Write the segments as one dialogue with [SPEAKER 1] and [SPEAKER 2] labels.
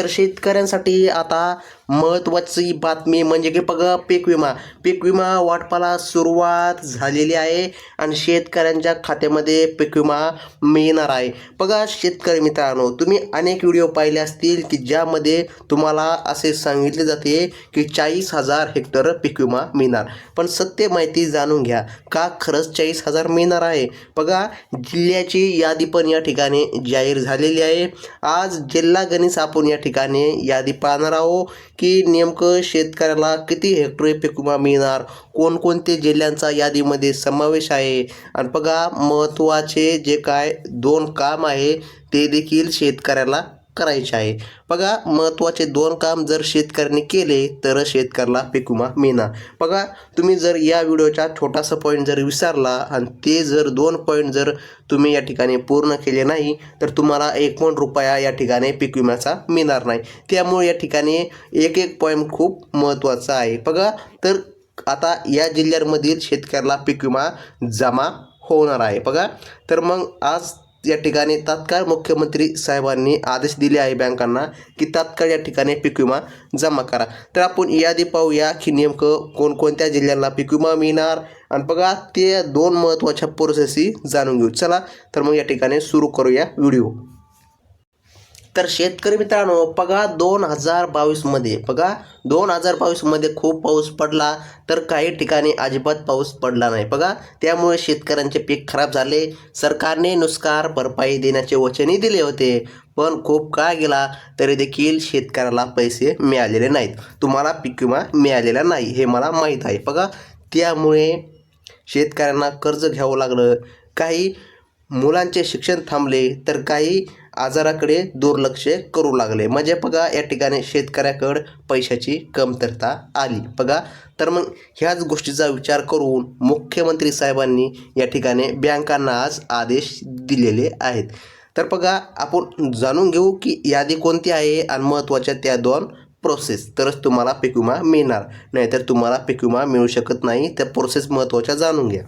[SPEAKER 1] तर शेतकऱ्यांसाठी आता महत्त्वाची बातमी म्हणजे की बघा पीक विमा. पीक विमा वाटपाला सुरुवात झालेली आहे आणि शेतकऱ्यांच्या खात्यामध्ये पीक विमा मिळणार आहे. बघा शेतकरी मित्रांनो तुम्ही अनेक व्हिडिओ पाहिले असतील की ज्यामध्ये तुम्हाला असे सांगितले जाते की चाळीस हजार हेक्टर पीक विमा मिळणार. पण सत्य माहिती जाणून घ्या का खरंच चाळीस हजार मिळणार आहे? बघा जिल्ह्याची यादी पण या ठिकाणी जाहीर झालेली आहे. आज जिल्हा गणित आपण या ठिकाणी यादी पाहणार आहोत की नेमकं शेतकऱ्याला किती हेक्टर पीक विमा मिळणार? कोणकोणते जिल्ह्यांचा यादीमध्ये समावेश आहे? आणि बघा महत्त्वाचे जे काय दोन काम आहे ते देखील शेतकऱ्याला करायचे आहे. बघा महत्त्वाचे दोन काम जर शेतकऱ्यांनी केले तर शेतकऱ्याला पीक विमा मिळणार. बघा तुम्ही जर या व्हिडिओचा छोटासा पॉईंट जर विसरला आणि ते जर दोन पॉईंट जर तुम्ही या ठिकाणी पूर्ण केले नाही तर तुम्हाला एक पण रुपया या ठिकाणी पीक विम्याचा मिळणार नाही. त्यामुळे या ठिकाणी एक एक पॉईंट खूप महत्त्वाचा आहे. बघा तर आता या जिल्ह्यांमधील शेतकऱ्याला पीक विमा जमा होणार आहे. बघा तर मग आज या ठिकाणी तात्काळ मुख्यमंत्री साहेबांनी आदेश दिले आहे बँकांना की तात्काळ या ठिकाणी पीक विमा जमा करा. तर आपण यादी पाहूया की नेमकं कोणकोणत्या जिल्ह्यांना पीक विमा मिळणार आणि बघा ते दोन महत्त्वाच्या प्रोसेसी जाणून घेऊ. चला तर मग या ठिकाणी सुरू करूया व्हिडिओ. तर शेतकरी मित्रांनो बघा दोन हजार बावीसमध्ये बघा दोन हजार बावीसमध्ये खूप पाऊस पडला तर काही ठिकाणी अजिबात पाऊस पडला नाही. बघा त्यामुळे शेतकऱ्यांचे पीक खराब झाले. सरकारने नुसकार भरपाई देण्याचे वचनही दिले होते पण खूप काळ गेला तरी देखील शेतकऱ्याला पैसे मिळालेले नाहीत. तुम्हाला पीक विमा मिळालेला नाही हे मला माहीत आहे. बघा त्यामुळे शेतकऱ्यांना कर्ज घ्यावं लागलं. काही मुलांचे शिक्षण थांबले तर काही आजाराकडे दुर्लक्ष करू लागले. म्हणजे बघा या ठिकाणी शेतकऱ्याकडं पैशाची कमतरता आली. बघा तर मग ह्याच गोष्टीचा विचार करून मुख्यमंत्री साहेबांनी या ठिकाणी बँकांना आज आदेश दिलेले आहेत. तर बघा आपण जाणून घेऊ की यादी कोणती आहे आणि महत्त्वाच्या त्या दोन प्रोसेस तरच तुम्हाला पीक विमा मिळणार. नाहीतर तुम्हाला पिक विमा मिळू शकत नाही. त्या प्रोसेस महत्त्वाच्या जाणून घ्या.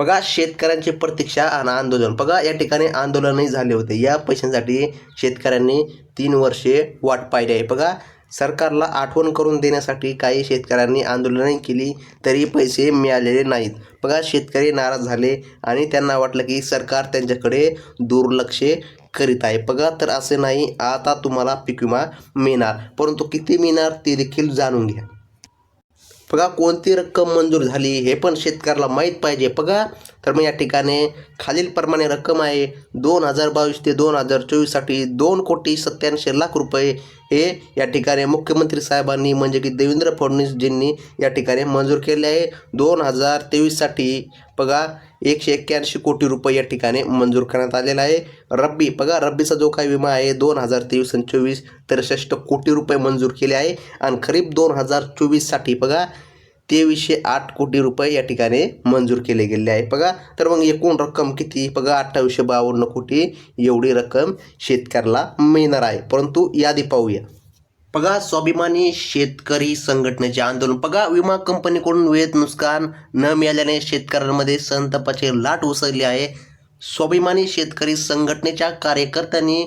[SPEAKER 1] बघा शेतकऱ्यांची प्रतीक्षा आणि आंदोलन. बघा या ठिकाणी आंदोलनही झाले होते. या पैशांसाठी शेतकऱ्यांनी तीन वर्षे वाट पाहिली आहे. बघा सरकारला आठवण करून देण्यासाठी काही शेतकऱ्यांनी आंदोलनही केली तरी पैसे मिळालेले नाहीत. बघा शेतकरी नाराज झाले आणि त्यांना वाटलं की सरकार त्यांच्याकडे दुर्लक्ष करीत आहे. बघा तर असे नाही आता तुम्हाला पीक विमा मिळणार. परंतु किती मिळणार ते देखील जाणून घ्या. बघा कोणती रक्कम मंजूर झाली हे पण शेतकऱ्याला माहीत पाहिजे. बघा तर मग या ठिकाणी खालीलप्रमाणे रक्कम आहे दोन हजार बावीस ते दोन हजार चोवीससाठी दोन कोटी सत्त्याऐंशी लाख रुपये हे या ठिकाणी मुख्यमंत्री साहेबांनी म्हणजे की देवेंद्र फडणवीसजींनी या ठिकाणी मंजूर केले आहे. दोन हजार तेवीससाठी बघा एकशे एक्क्याऐंशी कोटी रुपये या ठिकाणी मंजूर करण्यात आलेला आहे. रब्बी बघा रब्बीचा जो काही विमा आहे दोन हजार तेवीस आणि चोवीस त्रेसष्ट कोटी रुपये मंजूर केले आहे. आणि खरीप दोन हजार चोवीससाठी बघा तेवीसशे आठ कोटी रुपये या ठिकाणी मंजूर केले गेले आहे. बघा तर मग एकूण रक्कम किती? बघा अठ्ठावीसशे बावन्न कोटी एवढी रक्कम शेतकऱ्याला मिळणार आहे. परंतु यादी पाहूया. बघा स्वाभिमानी शेतकरी संघटनेचे आंदोलन. बघा विमा कंपनीकडून वेळेत नुकसान न मिळाल्याने शेतकऱ्यांमध्ये संतापाची लाट उसळली आहे. स्वाभिमानी शेतकरी संघटनेच्या कार्यकर्त्यांनी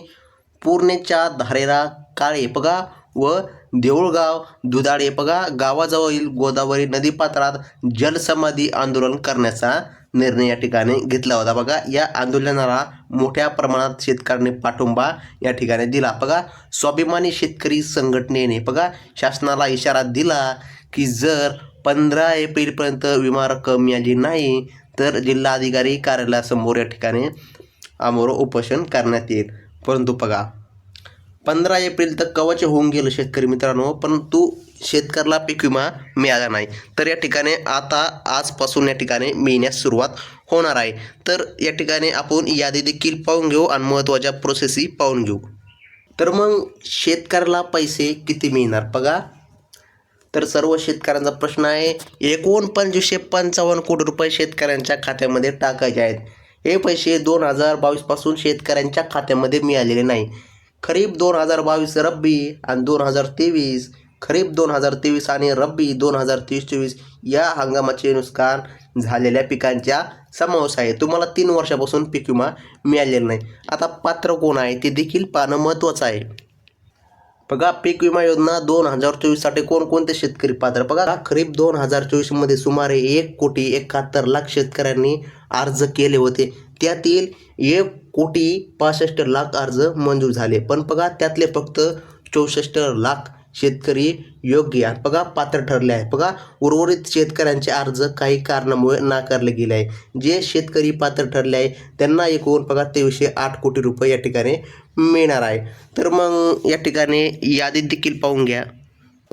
[SPEAKER 1] पूर्णेच्या धारेरा काळे बघा व देऊळगाव दुधाळे. बघा गावाजवळील गोदावरी नदीपात्रात जलसमाधी आंदोलन करण्याचा निर्णय या ठिकाणी घेतला होता. बघा या आंदोलनाला मोठ्या प्रमाणात शेतकऱ्यांनी पाठिंबा या ठिकाणी दिला. बघा स्वाभिमानी शेतकरी संघटनेने बघा शासनाला इशारा दिला की जर पंधरा एप्रिलपर्यंत विमा रक्कम मिळाली नाही तर जिल्हाधिकारी कार्यालयासमोर या ठिकाणी आमोर उपोषण करण्यात येईल. परंतु बघा पंधरा एप्रिल तर कवच होऊन गेलं शेतकरी मित्रांनो परंतु शेतकऱ्याला पीक विमा मिळाला नाही. तर या ठिकाणी आता आजपासून या ठिकाणी मिळण्यास सुरुवात होणार आहे. तर या ठिकाणी आपण यादी देखील पाहून घेऊ आणि महत्त्वाच्या प्रोसेसही पाहून घेऊ. तर मग शेतकऱ्याला पैसे किती मिळणार? बघा. तर सर्व शेतकऱ्यांचा प्रश्न आहे. एकूण पंचवीसशे पंचावन्न कोटी रुपये शेतकऱ्यांच्या खात्यामध्ये टाकायचे आहेत. हे पैसे दोन हजार बावीसपासून शेतकऱ्यांच्या खात्यामध्ये मिळालेले नाही. खरीप दोन हजार बावीस रब्बी आणि दोन हजार तेवीस खरीप दोन हजार तेवीस आणि रब्बी दोन हजार तेवीस चोवीस या हंगामाचे नुकसान झालेल्या पिकांच्या समावेश आहे. तुम्हाला तीन वर्षापासून पीक विमा मिळालेला नाही. आता पात्र कोण आहे ते देखील पाहणं महत्त्वाचं आहे. बघा पीक विमा योजना दोन हजार चोवीससाठी कोणकोणते शेतकरी पात्र? बघा खरीप दोन हजार चोवीसमध्ये सुमारे एक कोटी एकाहत्तर लाख शेतकऱ्यांनी अर्ज केले होते. त्यातील एक कोटी पासष्ट लाख अर्ज मंजूर झाले. पण बघा त्यातले फक्त चौसष्ट लाख शेतकरी योग्य आणि बघा पात्र ठरले आहे बघा उर्वरित शेतकऱ्यांचे अर्ज काही कारणामुळे नाकारले गेले आहे जे शेतकरी पात्र ठरले आहे त्यांना एकूण बघा तेवीसशे आठ कोटी रुपये या ठिकाणी मिळणार आहे. तर मग या ठिकाणी यादीत देखील पाहून घ्या.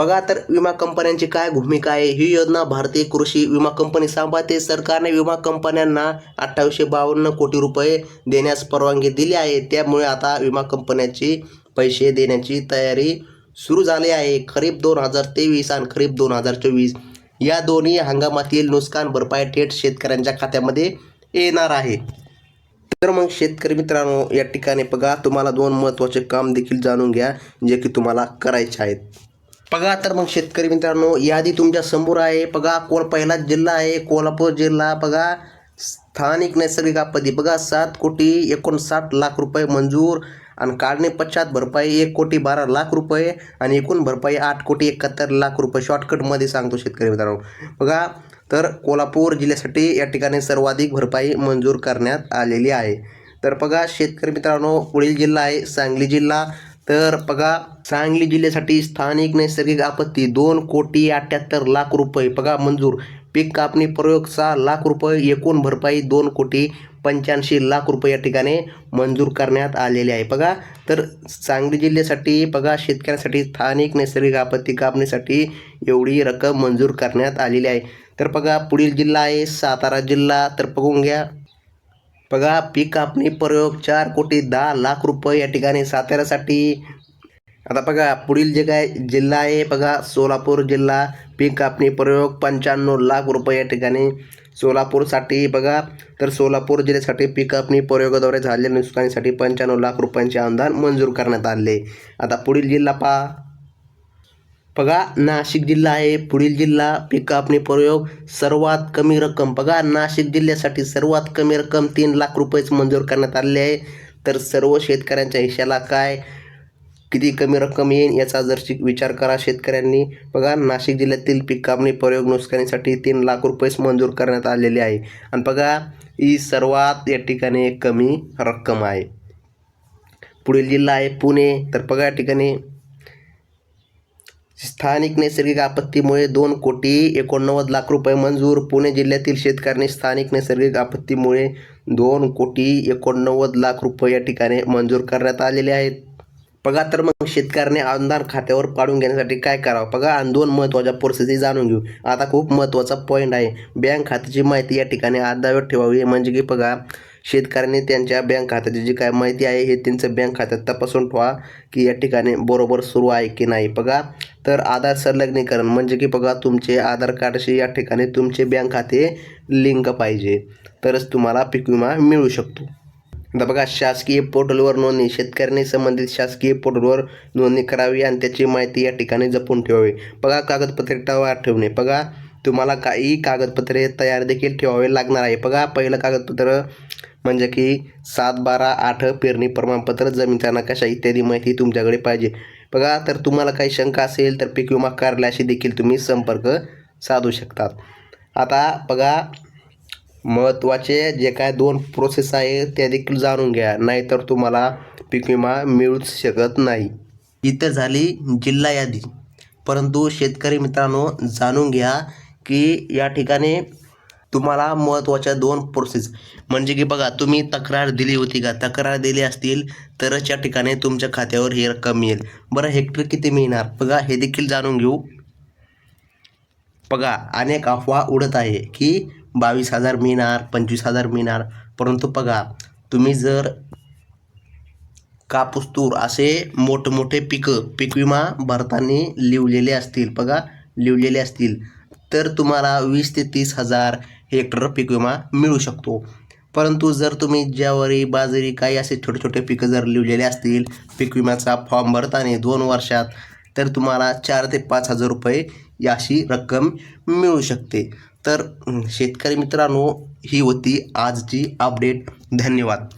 [SPEAKER 1] बघा तर विमा कंपन्यांची काय भूमिका आहे? ही योजना भारतीय कृषी विमा कंपनी सांभाळते. सरकारने विमा कंपन्यांना अठ्ठावीसशे बावन्न कोटी रुपये देण्यास परवानगी दिली आहे. त्यामुळे आता विमा कंपन्यांची पैसे देण्याची तयारी सुरू झाली आहे. खरीप दोन हजार तेवीस आणि खरीप दोन हजार चोवीस या दोन्ही हंगामातील नुकसान भरपाई थेट शेतकऱ्यांच्या खात्यामध्ये येणार आहे. तर मग शेतकरी मित्रांनो या ठिकाणी बघा. तुम्हाला दोन महत्त्वाचे काम देखील जाणून घ्या जे की तुम्हाला करायचे आहेत. बघा तर मग शेतकरी मित्रांनो यादी तुमच्यासमोर आहे. बघा कोण पहिला जिल्हा आहे? कोल्हापूर जिल्हा. बघा स्थानिक नैसर्गिक आपत्ती. बघा सात कोटी एकोणसाठ लाख रुपये मंजूर आणि काढणे पश्चात भरपाई एक कोटी बारा लाख रुपये आणि एकूण भरपाई आठ कोटी एकाहत्तर लाख रुपये. शॉर्टकटमध्ये सांगतो शेतकरी मित्रांनो. बघा तर कोल्हापूर जिल्ह्यासाठी या ठिकाणी सर्वाधिक भरपाई मंजूर करण्यात आलेली आहे. तर बघा शेतकरी मित्रांनो पुढील जिल्हा आहे सांगली जिल्हा. तर बघा सांगली जिल्ह्यासाठी स्थानिक नैसर्गिक आपत्ती दोन कोटी अठ्ठ्याहत्तर लाख रुपये. बघा मंजूर. पीक कापणी प्रयोग सहा लाख रुपये एकूण भरपाई दोन कोटी पंच्याऐंशी लाख रुपये या ठिकाणी मंजूर करण्यात आलेले आहे. बघा तर सांगली जिल्ह्यासाठी बघा शेतकऱ्यांसाठी स्थानिक नैसर्गिक आपत्ती कापणीसाठी एवढी रक्कम मंजूर करण्यात आलेली आहे. तर बघा पुढील जिल्हा आहे सातारा जिल्हा. तर बघून घ्या. बघा पीक कापणी प्रयोग चार कोटी दहा लाख रुपये या ठिकाणी साताऱ्यासाठी. आता बघा पुढील जे काय जिल्हा आहे बघा सोलापूर जिल्हा. पीक कापणी प्रयोग पंच्याण्णव लाख रुपये या ठिकाणी सोलापूरसाठी बघा. तर सोलापूर जिल्ह्यासाठी पीक कापणी प्रयोगाद्वारे झालेल्या नुकसानीसाठी पंच्याण्णव लाख रुपयांचे अनुदान मंजूर करण्यात आले. आता पुढील जिल्हा पहा. बघा नाशिक जिल्हा आहे पुढील जिल्हा पीक कापणी प्रयोग सर्वात कमी रक्कम. बघा नाशिक जिल्ह्यासाठी सर्वात कमी रक्कम तीन लाख रुपयेच मंजूर करण्यात आले आहे. तर सर्व शेतकऱ्यांच्या हिशाला काय? किती कमी रक्कम येईल याचा जर विचार करा शेतकऱ्यांनी. बघा नाशिक जिल्ह्यातील पीक कापणी प्रयोग नुकसानीसाठी तीन लाख रुपयेच मंजूर करण्यात आलेले आहे. आणि बघा ही सर्वात या ठिकाणी कमी रक्कम आहे. पुढील जिल्हा आहे पुणे. तर बघा या ठिकाणी स्थानिक नैसर्गिक आपत्तीमुळे दोन कोटी एकोणनव्वद लाख रुपये मंजूर. पुणे जिल्ह्यातील शेतकऱ्यांनी स्थानिक नैसर्गिक आपत्तीमुळे दोन कोटी एकोणनव्वद लाख रुपये या ठिकाणी मंजूर करण्यात आलेले आहेत. बघा तर मग शेतकऱ्याने अनुदान खात्यावर पाडून घेण्यासाठी काय करावं? बघा आणि दोन महत्त्वाच्या परिस्थिती जाणून घेऊ. आता खूप महत्त्वाचा पॉईंट आहे. बँक खात्याची माहिती या ठिकाणी अद्यावत ठेवावी. म्हणजे की बघा शेतकऱ्यांनी त्यांच्या बँक खात्याची जी काय माहिती आहे हे त्यांचं बँक खात्यात तपासून ठेवा की या ठिकाणी बरोबर सुरू आहे की नाही. बघा तर आधार संलग्नीकरण म्हणजे की बघा तुमचे आधार कार्डशी या ठिकाणी तुमचे बँक खाते लिंक पाहिजे. तरच तुम्हाला पीक विमा मिळू शकतो. आता बघा शासकीय पोर्टलवर नोंदणी शेतकऱ्यांनी संबंधित शासकीय पोर्टलवर नोंदणी करावी आणि त्याची माहिती या ठिकाणी जपून ठेवावी. बघा कागदपत्रे तयार ठेवणे बघा तुम्हाला काही कागदपत्रे तयार देखील ठेवावे लागणार आहे. बघा पहिलं कागदपत्र म्हणजे की सात बारा आठ पेरणी प्रमाणपत्र जमीनचा नकाशा इत्यादी माहिती तुमच्याकडे पाहिजे. बघा तर तुम्हाला काही शंका असेल तर पीक विमा कार्यालयाशी देखील तुम्ही संपर्क साधू शकतात. आता बघा महत्त्वाचे जे काय दोन प्रोसेस आहे त्या देखील जाणून घ्या. नाहीतर तुम्हाला पीक विमा मिळूच शकत नाही. इथं झाली जिल्हा यादी. परंतु शेतकरी मित्रांनो जाणून घ्या की या ठिकाणी तुम्हाला महत्त्वाच्या दोन प्रोसेस म्हणजे की बघा तुम्ही तक्रार दिली होती का? तक्रार दिली असतील तरच या ठिकाणी तुमच्या खात्यावर ही रक्कम येईल. बरं हेक्टर किती मिळणार? बघा हे देखील जाणून घेऊ. बघा अनेक अफवा उडत आहे की बावीस हजार मिळणार पंचवीस हजार मिळणार. परंतु बघा तुम्ही जर कापूस तूर असे मोठमोठे पिकं पीक विमा भरताना लिवलेले असतील बघा लिवलेले असतील तर तुम्हाला वीस ते तीस हजार हेक्टर पीक विमा मिळू शकतो. परंतु जर तुम्ही ज्वारी बाजरी काही असे छोटे छोटे पिकं जर लिवलेले असतील पीक विम्याचा फॉर्म भरताना दोन वर्षात तर तुम्हाला चार ते पाच हजार रुपये याशी रक्कम मिळू शकते. तर शेतकरी मित्रांनो ही होती आजची अपडेट धन्यवाद.